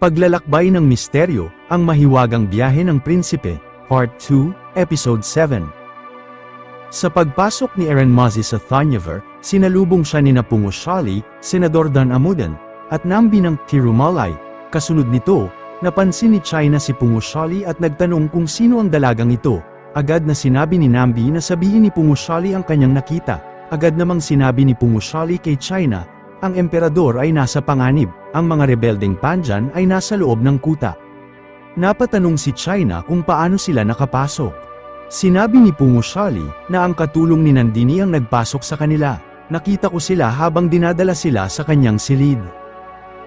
Paglalakbay ng Misteryo, Ang Mahiwagang Biyahe ng Prinsipe, Part 2, Episode 7 Sa pagpasok ni Aaron Mozzi sa Thonyaver, sinalubong siya ni Napungo Shali, Senador Dan Amudan, at Nambi ng Tirumalay. Kasunod nito, napansin ni China si Pungo Shali at nagtanong kung sino ang dalagang ito. Agad na sinabi ni Nambi na sabihin ni Pungo Shali ang kanyang nakita. Agad namang sinabi ni Pungo Shali kay China, ang emperador ay nasa panganib, ang mga rebeldeng Panjan ay nasa loob ng kuta. Napatanong si China kung paano sila nakapasok. Sinabi ni Pungo Shali na ang katulong ni Nandini ang nagpasok sa kanila. Nakita ko sila habang dinadala sila sa kanyang silid.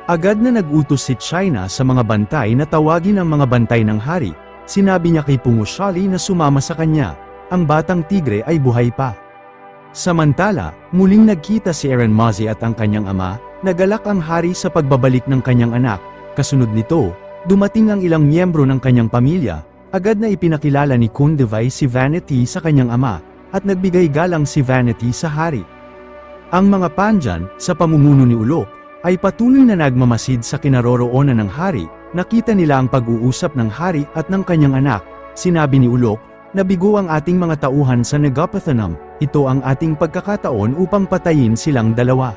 Agad na nagutos si China sa mga bantay na tawagin ang mga bantay ng hari. Sinabi niya kay Pungo Shali na sumama sa kanya. Ang batang tigre ay buhay pa. Samantala, muling nagkita si Aaron Mozzi at ang kanyang ama, nagalak ang hari sa pagbabalik ng kanyang anak. Kasunod nito, dumating ang ilang miyembro ng kanyang pamilya, agad na ipinakilala ni Kundevai si Vanity sa kanyang ama, at nagbigay galang si Vanity sa hari. Ang mga Panjan, sa pamumuno ni Ulok, ay patuloy na nagmamasid sa kinaroroonan ng hari, nakita nila ang pag-uusap ng hari at ng kanyang anak, sinabi ni Ulok, nabigo ang ating mga tauhan sa Nagapathanam, ito ang ating pagkakataon upang patayin silang dalawa.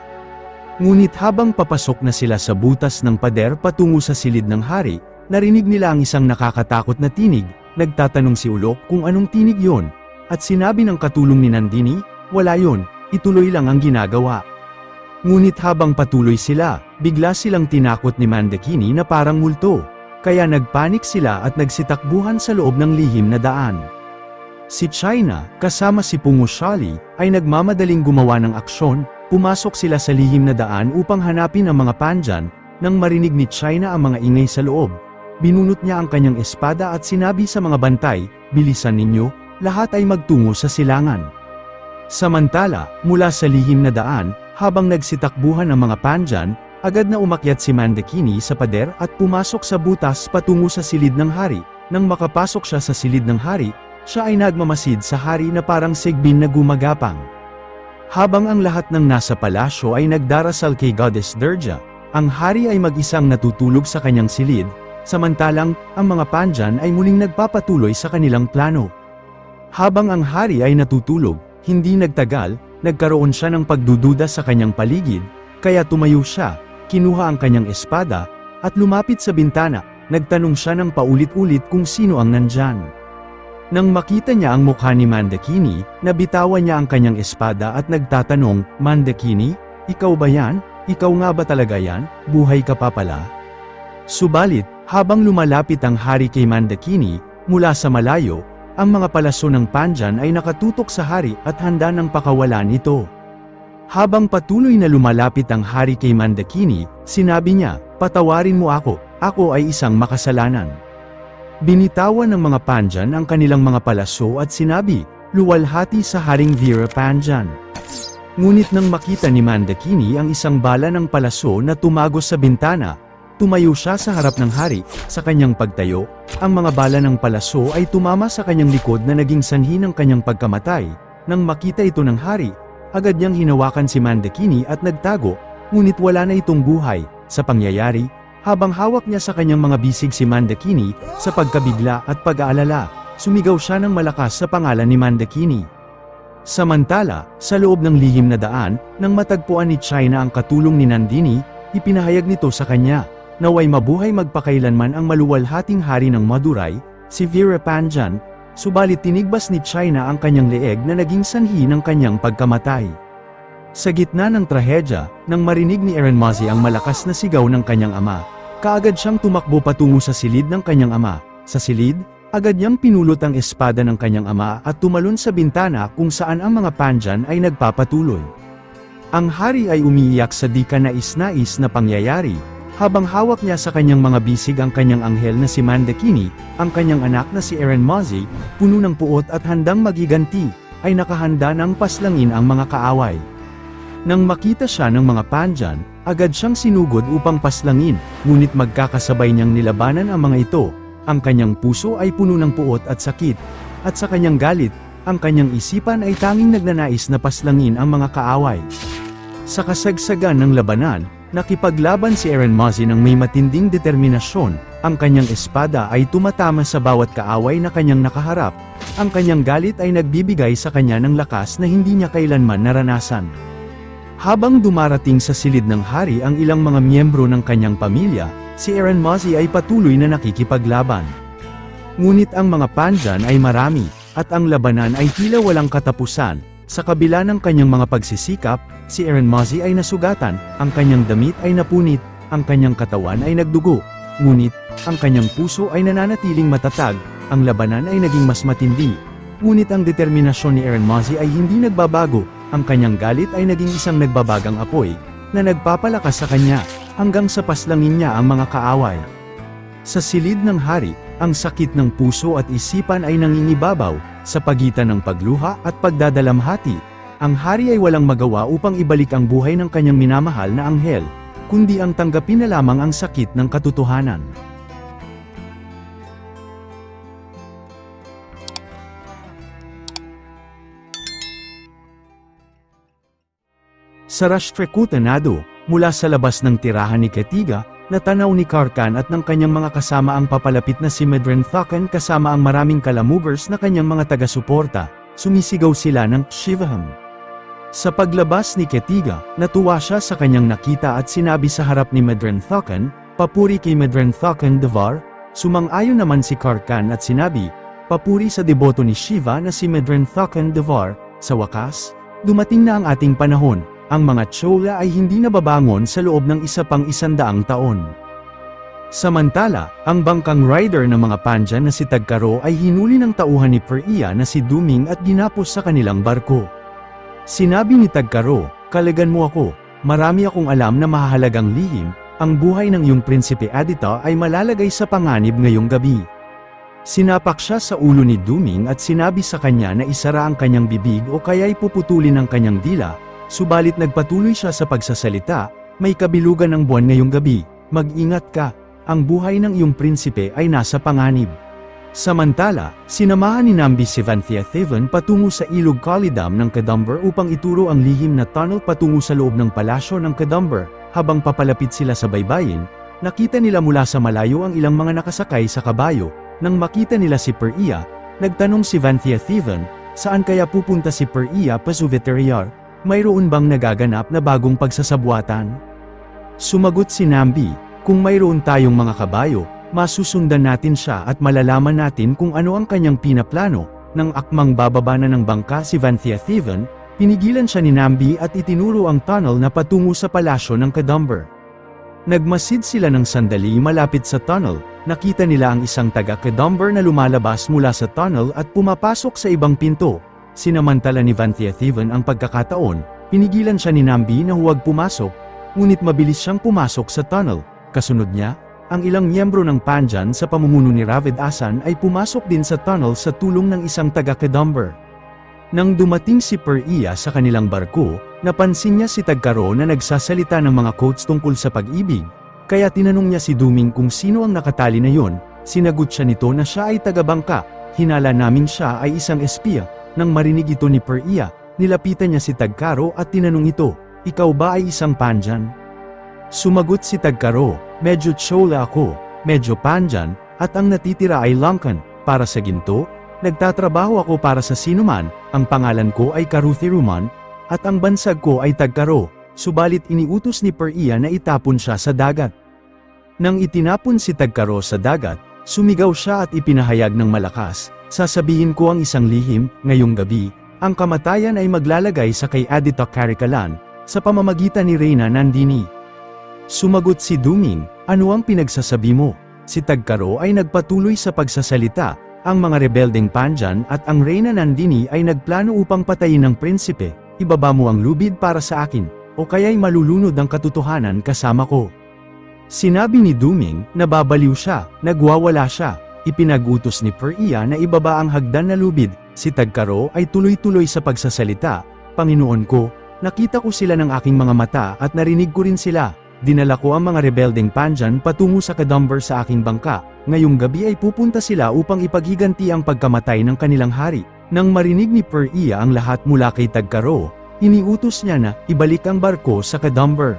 Ngunit habang papasok na sila sa butas ng pader patungo sa silid ng hari, narinig nila ang isang nakakatakot na tinig, nagtatanong si Ulok kung anong tinig yon, at sinabi ng katulong ni Nandini, wala yon, ituloy lang ang ginagawa. Ngunit habang patuloy sila, bigla silang tinakot ni Mandakini na parang multo, kaya nagpanik sila at nagsitakbuhan sa loob ng lihim na daan. Si China, kasama si Pungo Shali, ay nagmamadaling gumawa ng aksyon, pumasok sila sa lihim na daan upang hanapin ang mga panjan, nang marinig ni China ang mga ingay sa loob. Binunot niya ang kanyang espada at sinabi sa mga bantay, bilisan ninyo, lahat ay magtungo sa silangan. Samantala, mula sa lihim na daan, habang nagsitakbuhan ang mga panjan, agad na umakyat si Mandakini sa pader at pumasok sa butas patungo sa silid ng hari. Nang makapasok siya sa silid ng hari, siya ay nagmamasid sa hari na parang sigbin na gumagapang. Habang ang lahat ng nasa palasyo ay nagdarasal kay Goddess Durga, ang hari ay mag-isang natutulog sa kanyang silid, samantalang, ang mga panjan ay muling nagpapatuloy sa kanilang plano. Habang ang hari ay natutulog, hindi nagtagal, nagkaroon siya ng pagdududa sa kanyang paligid, kaya tumayo siya, kinuha ang kanyang espada, at lumapit sa bintana, nagtanong siya ng paulit-ulit kung sino ang nandyan. Nang makita niya ang mukha ni Mandakini, nabitawan niya ang kanyang espada at nagtatanong, Mandakini, ikaw ba yan? Ikaw nga ba talaga yan? Buhay ka pa pala? Subalit, habang lumalapit ang hari kay Mandakini, mula sa malayo, ang mga palaso ng Panjan ay nakatutok sa hari at handa ng pakawalan ito. Habang patuloy na lumalapit ang hari kay Mandakini, sinabi niya, patawarin mo ako, ako ay isang makasalanan. Binitawan ng mga Panjan ang kanilang mga palaso at sinabi, luwalhati sa Haring Vera Panjan. Ngunit nang makita ni Mandakini ang isang bala ng palaso na tumagos sa bintana, tumayo siya sa harap ng hari, sa kanyang pagtayo, ang mga bala ng palaso ay tumama sa kanyang likod na naging sanhi ng kanyang pagkamatay. Nang makita ito ng hari, agad niyang hinawakan si Mandakini at nagtago, ngunit wala na itong buhay, sa pangyayari, habang hawak niya sa kanyang mga bisig si Mandakini, sa pagkabigla at pag-aalala, sumigaw siya ng malakas sa pangalan ni Mandakini. Samantala, sa loob ng lihim na daan, nang matagpuan ni China ang katulong ni Nandini, ipinahayag nito sa kanya, naway mabuhay magpakailanman ang maluwalhating hari ng Madurai, si Vera Panjan, subalit tinigbas ni China ang kanyang leeg na naging sanhi ng kanyang pagkamatay. Sa gitna ng trahedya, nang marinig ni Aaron Mozzi ang malakas na sigaw ng kanyang ama, kaagad siyang tumakbo patungo sa silid ng kanyang ama. Sa silid, agad niyang pinulot ang espada ng kanyang ama at tumalon sa bintana kung saan ang mga panjan ay nagpapatuloy. Ang hari ay umiiyak sa di ka nais-nais na pangyayari, habang hawak niya sa kanyang mga bisig ang kanyang anghel na si Mandakini, ang kanyang anak na si Aaron Mozzi, puno ng puot at handang magiganti, ay nakahanda ng paslangin ang mga kaaway. Nang makita siya ng mga panjan, agad siyang sinugod upang paslangin, ngunit magkakasabay niyang nilabanan ang mga ito, ang kanyang puso ay puno ng puot at sakit, at sa kanyang galit, ang kanyang isipan ay tanging nagnanais na paslangin ang mga kaaway. Sa kasagsagan ng labanan, Nakipaglaban si Eren Mozzie ng may matinding determinasyon, ang kanyang espada ay tumatama sa bawat kaaway na kanyang nakaharap, ang kanyang galit ay nagbibigay sa kanya ng lakas na hindi niya kailanman naranasan. Habang dumarating sa silid ng hari ang ilang mga miyembro ng kanyang pamilya, si Eren Mozzie ay patuloy na nakikipaglaban. Ngunit ang mga pandyan ay marami, at ang labanan ay tila walang katapusan. Sa kabila ng kanyang mga pagsisikap, si Eren Mozzie ay nasugatan, ang kanyang damit ay napunit, ang kanyang katawan ay nagdugo. Ngunit, ang kanyang puso ay nananatiling matatag, ang labanan ay naging mas matindi. Ngunit ang determinasyon ni Eren Mozzie ay hindi nagbabago, ang kanyang galit ay naging isang nagbabagang apoy, na nagpapalakas sa kanya, hanggang sa paslangin niya ang mga kaaway. Sa silid ng hari, ang sakit ng puso at isipan ay nangingibabaw, sa pagitan ng pagluha at pagdadalamhati. Ang hari ay walang magawa upang ibalik ang buhay ng kanyang minamahal na anghel, kundi ang tanggapin na lamang ang sakit ng katotohanan. Sa Rashtrekutanado, mula sa labas ng tirahan ni Ketiga, natanaw ni Karkan at ng kanyang mga kasama ang papalapit na si Medren Thakan kasama ang maraming kalamugers na kanyang mga taga-suporta, sumisigaw sila ng Shivaham. Sa paglabas ni Ketiga, natuwa siya sa kanyang nakita at sinabi sa harap ni Medren Thakan, papuri kay Medren Thakan Devar, sumang-ayon naman si Karkan at sinabi, papuri sa deboto ni Shiva na si Medren Thakan Devar, sa wakas, dumating na ang ating panahon, ang mga Chola ay hindi nababangon sa loob ng isa pang isandaang taon. Samantala, ang bangkang rider ng mga Pandyan na si Tagkaro ay hinuli ng tauhan ni Peria na si Duming at ginapos sa kanilang barko. Sinabi ni Tagkaro, kalagan mo ako, marami akong alam na mahahalagang lihim, ang buhay ng iyong prinsipe Adita ay malalagay sa panganib ngayong gabi. Sinapak siya sa ulo ni Duming at sinabi sa kanya na isara ang kanyang bibig o kaya'y puputulin ang kanyang dila, Subalit nagpatuloy siya sa pagsasalita, may kabilugan ng buwan ngayong gabi, mag-ingat ka, ang buhay ng iyong prinsipe ay nasa panganib. Samantala, sinamahan ni Nambi si Vanthia Theven patungo sa ilog Kalidam ng Kadumber upang ituro ang lihim na tunnel patungo sa loob ng palasyo ng Kadumber, habang papalapit sila sa baybayin, nakita nila mula sa malayo ang ilang mga nakasakay sa kabayo, nang makita nila si Peria, nagtanong si Vanthia Theven, saan kaya pupunta si Peria Pasuveteriar, mayroon bang nagaganap na bagong pagsasabuatan? Sumagot si Nambi, kung mayroon tayong mga kabayo, masusundan natin siya at malalaman natin kung ano ang kanyang pinaplano, nang akmang bababa na ng bangka si Vanthia Theven, pinigilan siya ni Nambi at itinuro ang tunnel na patungo sa palasyo ng Kadumber. Nagmasid sila ng sandali malapit sa tunnel, nakita nila ang isang taga-Kadumber na lumalabas mula sa tunnel at pumapasok sa ibang pinto, Sinamantala ni Vanthia Theven ang pagkakataon, pinigilan siya ni Nambi na huwag pumasok, ngunit mabilis siyang pumasok sa tunnel. Kasunod niya, ang ilang miyembro ng Panjan sa pamumuno ni Ravid Asan ay pumasok din sa tunnel sa tulong ng isang taga-Kedumber. Nang dumating si Per-Iya sa kanilang barko, napansin niya si Tagkaro na nagsasalita ng mga quotes tungkol sa pag-ibig, kaya tinanong niya si Duming kung sino ang nakatali na yon, sinagot siya nito na siya ay taga-bangka, hinala namin siya ay isang espiya, nang marinig ito ni Peria, nilapitan niya si Tagkaro at tinanong ito, ikaw ba ay isang panjan? Sumagot si Tagkaro, medyo chola ako, medyo panjan, at ang natitira ay langkan, para sa ginto, nagtatrabaho ako para sa sinuman, ang pangalan ko ay Karuthiruman, at ang bansag ko ay Tagkaro, subalit iniutos ni Peria na itapon siya sa dagat. Nang itinapon si Tagkaro sa dagat, sumigaw siya at ipinahayag ng malakas, Sasabihin ko ang isang lihim, ngayong gabi, ang kamatayan ay maglalagay sa kay Adita Karikalan, sa pamamagitan ni Reyna Nandini. Sumagot si Duming, ano ang pinagsasabi mo? Si Tagkaro ay nagpatuloy sa pagsasalita, ang mga rebeldeng Panjan at ang Reyna Nandini ay nagplano upang patayin ng prinsipe, ibaba mo ang lubid para sa akin, o kaya'y malulunod ang katotohanan kasama ko. Sinabi ni Duming, nababaliw siya, nagwawala siya, Ipinagutos ni Peria na ibaba ang hagdan na lubid, si Tagkaro ay tuloy-tuloy sa pagsasalita, Panginoon ko, nakita ko sila ng aking mga mata at narinig ko rin sila, dinala ko ang mga rebeldeng Panjan patungo sa Kadumber sa aking bangka, ngayong gabi ay pupunta sila upang ipaghiganti ang pagkamatay ng kanilang hari. Nang marinig ni Peria ang lahat mula kay Tagkaro, iniutos niya na ibalik ang barko sa Kadumber.